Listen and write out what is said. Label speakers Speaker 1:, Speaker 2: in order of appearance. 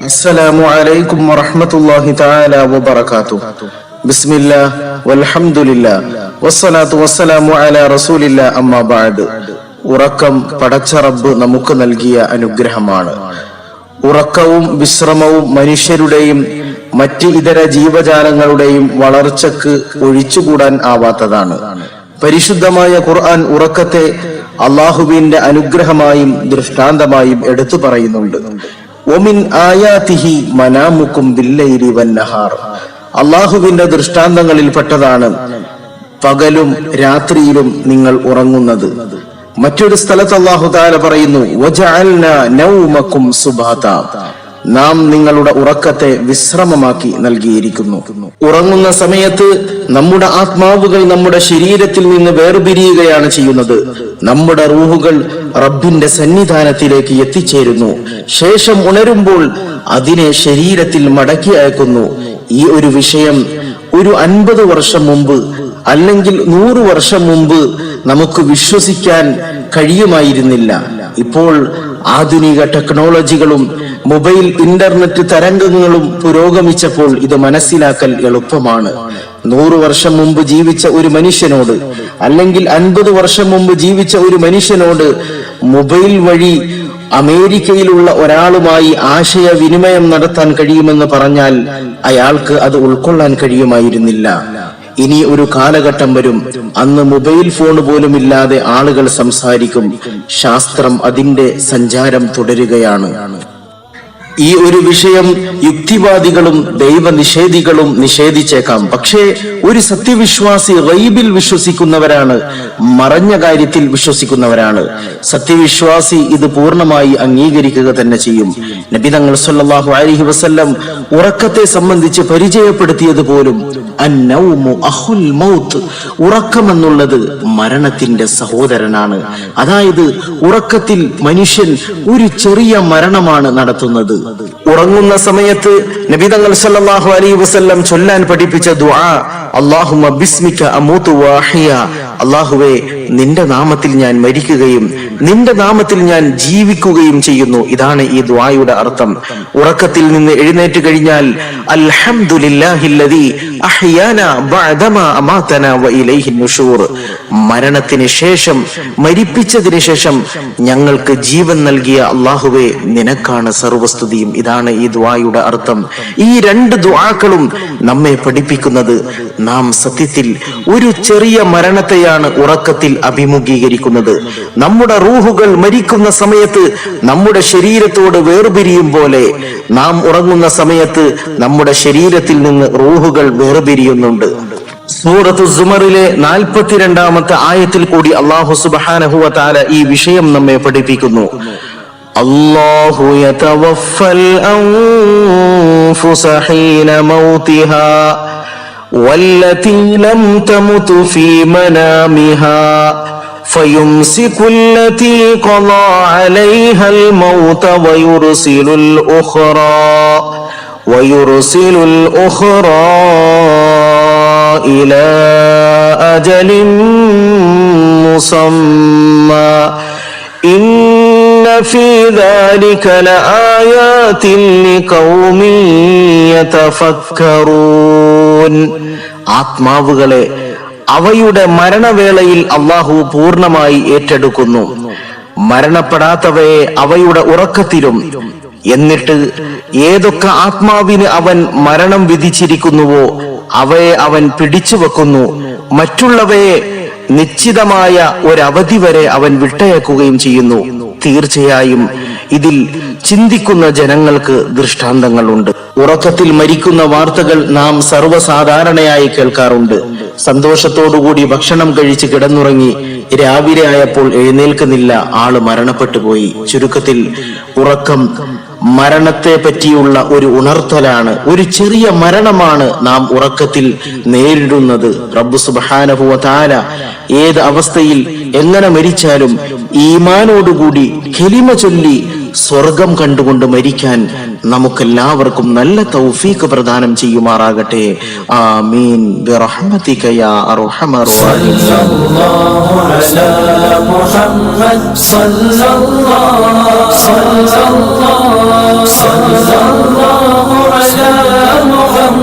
Speaker 1: السلام عليكم ورحمة الله تعالى وبركاته بسم الله والحمد لله والصلاة والسلام على رسول الله أما بعد ഉറക്കം പടച്ച റബ്ബ് നമുക്ക് നൽകിയ അനുഗ്രഹമാണ് ഉറക്കവും വിശ്രമവും മനുഷ്യരുടെയും മറ്റ് ഇതര ജീവജാലങ്ങളുടെയും വളർച്ചക്ക് ഒഴിച്ചുകൂടാൻ ആവാത്തതാണ്. പരിശുദ്ധമായ ഖുർആൻ ഉറക്കത്തെ അള്ളാഹുവിന്റെ അനുഗ്രഹമായും ദൃഷ്ടാന്തമായും എടുത്തു പറയുന്നുണ്ട്. ഒമിൻ ആയാതിഹി മനാമുക്കും ബില്ലൈരി വന്നഹാർ. അള്ളാഹുവിന്റെ ദൃഷ്ടാന്തങ്ങളിൽപ്പെട്ടതാണ് പകലും രാത്രിയിലും നിങ്ങൾ ഉറങ്ങുന്നത്. മറ്റൊരു സ്ഥലത്ത് അള്ളാഹു താല പറയുന്നു. നാം നിങ്ങളുടെ ഉറക്കത്തെ വിശ്രമമാക്കി നൽകിയിരിക്കുന്നു. ഉറങ്ങുന്ന സമയത്ത് നമ്മുടെ ആത്മാവുകൾ നമ്മുടെ ശരീരത്തിൽ നിന്ന് വേർപിരിയുകയാണ് ചെയ്യുന്നത്. നമ്മുടെ റൂഹുകൾ റബ്ബിന്റെ സന്നിധാനത്തിലേക്ക് എത്തിച്ചേരുന്നു. ശേഷം ഉണരുമ്പോൾ അതിനെ ശരീരത്തിൽ മടക്കി അയക്കുന്നു. ഈ ഒരു വിഷയം ഒരു അൻപത് വർഷം മുമ്പ് അല്ലെങ്കിൽ നൂറ് വർഷം മുമ്പ് നമുക്ക് വിശ്വസിക്കാൻ കഴിയുമായിരുന്നില്ല. ഇപ്പോൾ ആധുനിക ടെക്നോളജികളും മൊബൈൽ ഇന്റർനെറ്റ് തരംഗങ്ങളും പുരോഗമിച്ചപ്പോൾ ഇത് മനസ്സിലാക്കൽ എളുപ്പമാണ്. നൂറു വർഷം മുമ്പ് ജീവിച്ച ഒരു മനുഷ്യനോട് അല്ലെങ്കിൽ അൻപത് വർഷം മുമ്പ് ജീവിച്ച ഒരു മനുഷ്യനോട് മൊബൈൽ വഴി അമേരിക്കയിലുള്ള ഒരാളുമായി ആശയവിനിമയം നടത്താൻ കഴിയുമെന്ന് പറഞ്ഞാൽ അയാൾക്ക് അത് ഉൾക്കൊള്ളാൻ കഴിയുമായിരുന്നില്ല. ഇനി ഒരു കാലഘട്ടം വരും. അന്ന് മൊബൈൽ ഫോൺ പോലും ഇല്ലാതെ ആളുകൾ സംസാരിക്കും. ശാസ്ത്രം അതിന്റെ സഞ്ചാരം തുടരുകയാണ്. ഈ ഒരു വിഷയം യുക്തിവാദികളും ദൈവനിഷേധികളും നിഷേധിച്ചേക്കാം. പക്ഷേ ഒരു സത്യവിശ്വാസി റൈബിൽ വിശ്വസിക്കുന്നവരാണ് മറഞ്ഞ കാര്യത്തിൽ വിശ്വസിക്കുന്നവരാണ്. സത്യവിശ്വാസി ഇത് പൂർണമായി അംഗീകരിക്കുക തന്നെ ചെയ്യും. നബി തങ്ങൾ സല്ലാഹു അലൈഹി വസല്ലം ഉറക്കത്തെ സംബന്ധിച്ച് പരിചയപ്പെടുത്തിയത് പോലും ഉറക്കമെന്നുള്ളത് മരണത്തിന്റെ സഹോദരനാണ്. അതായത് ഉറക്കത്തിൽ മനുഷ്യൻ ഒരു ചെറിയ മരണമാണ് നടത്തുന്നത്. ഉറങ്ങുന്ന സമയത്ത് നബിതങ്ങൾ സല്ലല്ലാഹു അലൈഹി വസല്ലം ചൊല്ലാൻ പഠിപ്പിച്ച ദുആ അല്ലാഹുമ്മ ബിസ്മിക അമൂതു വാഹിയ അല്ലാഹുവേ നിന്റെ നാമത്തിൽ ഞാൻ മരിക്കുകയും നിന്റെ നാമത്തിൽ ഞാൻ ജീവിക്കുകയും ചെയ്യുന്നു. ഇതാണ് ഈ ദ്വായുടെ അർത്ഥം. ഉറക്കത്തിൽ നിന്ന് എഴുന്നേറ്റ് കഴിഞ്ഞാൽ മരണത്തിന് ശേഷം മരിപ്പിച്ചതിന് ശേഷം ഞങ്ങൾക്ക് ജീവൻ നൽകിയ അള്ളാഹുവെ നിനക്കാണ് സർവസ്തുതിയും. ഇതാണ് ഈ ദ്വായുടെ അർത്ഥം. ഈ രണ്ട് ദ്വാക്കളും നമ്മെ പഠിപ്പിക്കുന്നത് നാം സത്യത്തിൽ ഒരു ചെറിയ മരണത്തെയാണ് ഉറക്കത്തിൽ അഭിമുഖീകരിക്കുന്നത്. നമ്മുടെ റൂഹുകൾ മരിക്കുന്ന സമയത്ത് നമ്മുടെ ശരീരത്തോട് വേർപിരിയും പോലെ നാം ഉറങ്ങുന്ന സമയത്ത് നമ്മുടെ ശരീരത്തിൽ നിന്ന് റൂഹുകൾ വേർപിരിയുന്നുണ്ട്. സൂറത്തു സുമറിലെ നാൽപ്പത്തിരണ്ടാമത്തെ ആയത്തിൽ കൂടി അള്ളാഹു സുബാനഹുവ താല ഈ വിഷയം നമ്മെ പഠിപ്പിക്കുന്നു. അള്ളാഹു യതവഫൽ അൻഫുസ മൗതിഹാ. والتي لم تمت في منامها فيمسك التي قضى عليها الموت ويرسل الأخرى ويرسل الأخرى إلى أجل مسمى. إن في ذلك لآيات لقوم يتفكرون ആത്മാവുകളെ അവയുടെ മരണവേളയിൽ അള്ളാഹു പൂർണ്ണമായി ഏറ്റെടുക്കുന്നു മരണപ്പെടാത്തവയെ അവയുടെ ഉറക്കത്തിലും എന്നിട്ട് ഏതൊക്കെ ആത്മാവിന് അവൻ മരണം വിധിച്ചിരിക്കുന്നുവോ അവയെ അവൻ പിടിച്ചു വെക്കുന്നു മറ്റുള്ളവയെ നിശ്ചിതമായ ഒരവധി വരെ അവൻ വിട്ടയക്കുകയും ചെയ്യുന്നു തീർച്ചയായും ഇതിൽ ചിന്തിക്കുന്ന ജനങ്ങൾക്ക് ദൃഷ്ടാന്തങ്ങളുണ്ട്. ഉറക്കത്തിൽ മരിക്കുന്ന വാർത്തകൾ നാം സർവസാധാരണയായി കേൾക്കാറുണ്ട്. സന്തോഷത്തോടുകൂടി ഭക്ഷണം കഴിച്ച് കിടന്നുറങ്ങി രാവിലെ ആയപ്പോൾ എഴുന്നേൽക്കുന്നില്ല ആൾ മരണപ്പെട്ടു പോയി ചുരുക്കത്തിൽ ഉറക്കം മരണത്തെ പറ്റിയുള്ള ഒരു ഉണർത്തലാണ് ഒരു ചെറിയ മരണമാണ് നാം ഉറക്കത്തിൽ നേരിടുന്നത്. റബ്ബു വതആല ഏത് അവസ്ഥയിൽ എങ്ങനെ മരിച്ചാലും ഈമാനോടുകൂടി കെലിമ ചൊല്ലി സ്വർഗം കണ്ടുകൊണ്ട് മരിക്കാൻ നമുക്കെല്ലാവർക്കും നല്ല തൗഫീഖ് പ്രദാനം ചെയ്യുമാറാകട്ടെ ആമീൻ ബിറഹ്മതിക യാ അർഹമർ റഹീം
Speaker 2: صلى الله على